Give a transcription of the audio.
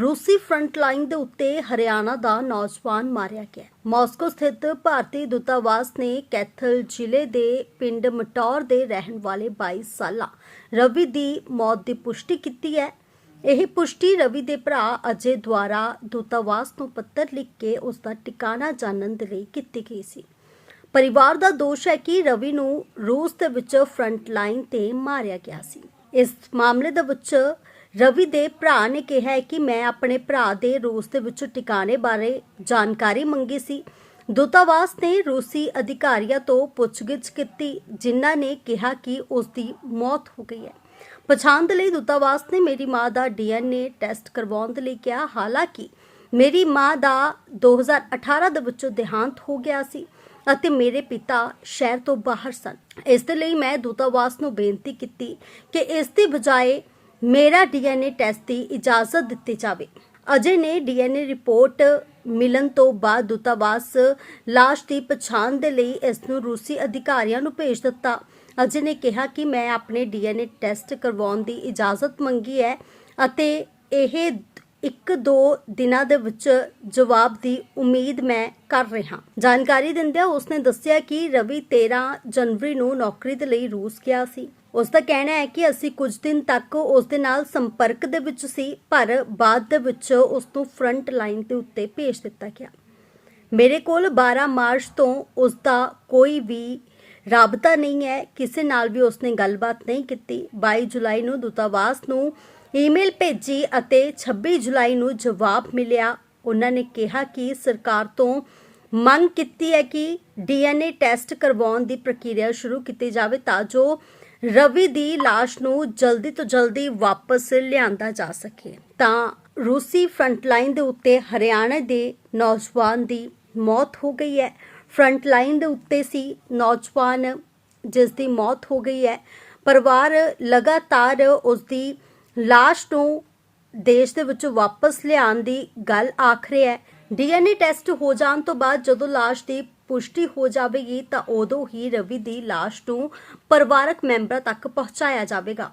ਰੂਸੀ front line ਦੇ ਉੱਤੇ ਹਰਿਆਣਾ ਦਾ ਨੌਜਵਾਨ ਮਾਰਿਆ ਗਿਆ। ਮਾਸਕੋ ਸਥਿਤ ਭਾਰਤੀ ਦੂਤਾਵਾਸ ਨੇ ਕੈਥਲ ਜ਼ਿਲ੍ਹੇ ਦੇ ਪਿੰਡ ਮਟੌਰ ਦੇ ਰਹਿਣ ਵਾਲੇ 22 ਸਾਲਾ ਰਵੀ ਦੀ ਮੌਤ ਦੀ ਪੁਸ਼ਟੀ ਕੀਤੀ ਹੈ। ਇਹ ਪੁਸ਼ਟੀ ਰਵੀ ਦੇ ਭਰਾ ਅਜੇ ਦੁਆਰਾ ਦੂਤਾਵਾਸ ਤੋਂ ਪੱਤਰ ਲਿਖ ਕੇ ਉਸ ਦਾ ਟਿਕਾਣਾ ਜਾਣਨ ਦੇ ਲਈ ਕੀਤੀ ਗਈ ਸੀ। ਪਰਿਵਾਰ ਦਾ ਦੋਸ਼ ਹੈ ਕਿ ਰਵੀ ਨੂੰ ਰੂਸ ਦੇ ਵਿੱਚ ਫਰੰਟ ਲਾਈਨ ਤੇ ਮਾਰਿਆ ਗਿਆ ਸੀ। ਇਸ ਮਾਮਲੇ ਦੇ ਵਿੱਚ ਰਵੀ ਦੇ ਭਰਾ ਨੇ ਕਿਹਾ ਹੈ ਕਿ ਮੈਂ ਆਪਣੇ ਭਰਾ ਦੇ ਰੂਸ ਦੇ ਵਿੱਚ ਟਿਕਾਣੇ ਬਾਰੇ ਜਾਣਕਾਰੀ ਮੰਗੀ ਸੀ। ਦੂਤਾਵਾਸ ਨੇ ਰੂਸੀ ਅਧਿਕਾਰੀਆਂ ਤੋਂ ਪੁੱਛਗਿੱਛ ਕੀਤੀ, ਜਿਨ੍ਹਾਂ ਨੇ ਕਿਹਾ ਕਿ ਉਸ ਦੀ ਮੌਤ ਹੋ ਗਈ ਹੈ। ਪਛਾਣ ਦੇ ਲਈ ਦੂਤਾਵਾਸ ਨੇ ਮੇਰੀ ਮਾਂ ਦਾ ਡੀਐਨਏ ਟੈਸਟ ਕਰਵਾਉਣ ਦੇ ਲਈ ਕਿਹਾ, ਹਾਲਾਂਕਿ ਮੇਰੀ ਮਾਂ ਦਾ 2018 ਦੇ ਵਿੱਚ ਦੇਹਾਂਤ ਹੋ ਗਿਆ ਸੀ ਅਤੇ ਮੇਰੇ ਪਿਤਾ ਸ਼ਹਿਰ ਤੋਂ ਬਾਹਰ ਸਨ। ਇਸ ਦੇ ਲਈ ਮੈਂ ਦੂਤਾਵਾਸ ਨੂੰ ਬੇਨਤੀ ਕੀਤੀ ਕਿ ਇਸ ਦੀ ਬਜਾਏ ਮੇਰਾ ਡੀਐਨਏ ਟੈਸਟ ਦੀ ਇਜਾਜ਼ਤ ਦਿੱਤੀ ਜਾਵੇ। ਅਜੇ ਨੇ ਡੀਐਨਏ ਰਿਪੋਰਟ ਮਿਲਣ ਤੋਂ ਬਾਅਦ ਦੂਤਾਵਾਸ ਲਾਸ਼ ਦੀ ਪਛਾਣ ਦੇ ਲਈ ਇਸ ਨੂੰ ਰੂਸੀ ਅਧਿਕਾਰੀਆਂ ਨੂੰ ਭੇਜ ਦਿੱਤਾ। ਅਜੇ ਨੇ ਕਿਹਾ ਕਿ ਮੈਂ ਆਪਣੇ ਡੀਐਨਏ ਟੈਸਟ ਕਰਵਾਉਣ ਦੀ ਇਜਾਜ਼ਤ ਮੰਗੀ ਹੈ ਅਤੇ ਇਹ ਇੱਕ ਦੋ ਦਿਨਾਂ ਦੇ ਵਿੱਚ ਜਵਾਬ ਦੀ ਉਮੀਦ ਮੈਂ ਕਰ ਰਿਹਾ। ਜਾਣਕਾਰੀ ਦਿੰਦਿਆਂ ਉਸਨੇ ਦੱਸਿਆ ਕਿ ਰਵੀ 13 ਜਨਵਰੀ ਨੂੰ ਨੌਕਰੀ ਦੇ ਲਈ ਰੂਸ ਗਿਆ ਸੀ। ਉਸ ਦਾ ਕਹਿਣਾ ਹੈ ਕਿ ਅਸੀਂ ਕੁਝ ਦਿਨ ਤੱਕ ਉਸ ਦੇ ਨਾਲ ਸੰਪਰਕ ਦੇ ਵਿੱਚ ਸੀ, ਪਰ ਬਾਅਦ ਦੇ ਵਿੱਚ ਉਸ ਨੂੰ ਫਰੰਟ ਲਾਈਨ ਦੇ ਉੱਤੇ ਭੇਜ ਦਿੱਤਾ ਗਿਆ। ਮੇਰੇ ਕੋਲ 12 ਮਾਰਚ ਤੋਂ ਉਸ ਦਾ ਕੋਈ ਵੀ ਰਾਬਤਾ ਨਹੀਂ ਹੈ। ਕਿਸੇ ਨਾਲ ਵੀ ਉਸਨੇ ਗੱਲਬਾਤ ਨਹੀਂ ਕੀਤੀ। 22 ਜੁਲਾਈ ਨੂੰ ਦੂਤਾਵਾਸ ਨੂੰ ਈਮੇਲ ਭੇਜੀ ਅਤੇ 26 ਜੁਲਾਈ ਨੂੰ ਜਵਾਬ ਮਿਲਿਆ। ਉਹਨਾਂ ਨੇ ਕਿਹਾ ਕਿ ਸਰਕਾਰ ਤੋਂ ਮੰਗ ਕੀਤੀ ਹੈ ਕਿ ਡੀਐਨਏ ਟੈਸਟ ਕਰਵਾਉਣ ਦੀ ਪ੍ਰਕਿਰਿਆ ਸ਼ੁਰੂ ਕੀਤੀ ਜਾਵੇ ਤਾਂ ਜੋ ਰਵੀ ਦੀ ਲਾਸ਼ ਨੂੰ ਜਲਦੀ ਤੋਂ ਜਲਦੀ ਵਾਪਸ ਲਿਆਂਦਾ ਜਾ ਸਕੇ। ਤਾਂ ਰੂਸੀ ਫਰੰਟਲਾਈਨ ਦੇ ਉੱਤੇ ਹਰਿਆਣਾ ਦੇ ਨੌਜਵਾਨ ਦੀ ਮੌਤ ਹੋ ਗਈ ਹੈ। ਫਰੰਟਲਾਈਨ ਦੇ ਉੱਤੇ ਸੀ ਨੌਜਵਾਨ, ਜਿਸ ਦੀ ਮੌਤ ਹੋ ਗਈ ਹੈ। ਪਰਿਵਾਰ ਲਗਾਤਾਰ ਉਸ ਦੀ ਲਾਸ਼ ਨੂੰ ਦੇਸ਼ ਦੇ ਵਿੱਚੋਂ ਵਾਪਸ ਲਿਆਉਣ ਦੀ ਗੱਲ ਆਖ ਰਿਹਾ ਹੈ। ਡੀਐਨਏ ਟੈਸਟ ਹੋ ਜਾਣ ਤੋਂ ਬਾਅਦ ਜਦੋਂ ਲਾਸ਼ ਦੀ ਪੁਸ਼ਟੀ ਹੋ ਜਾਵੇਗੀ ਤਾਂ ਉਦੋਂ ਹੀ ਰਵੀ ਦੀ ਲਾਸ਼ ਨੂੰ ਪਰਿਵਾਰਕ ਮੈਂਬਰਾਂ ਤੱਕ ਪਹੁੰਚਾਇਆ ਜਾਵੇਗਾ।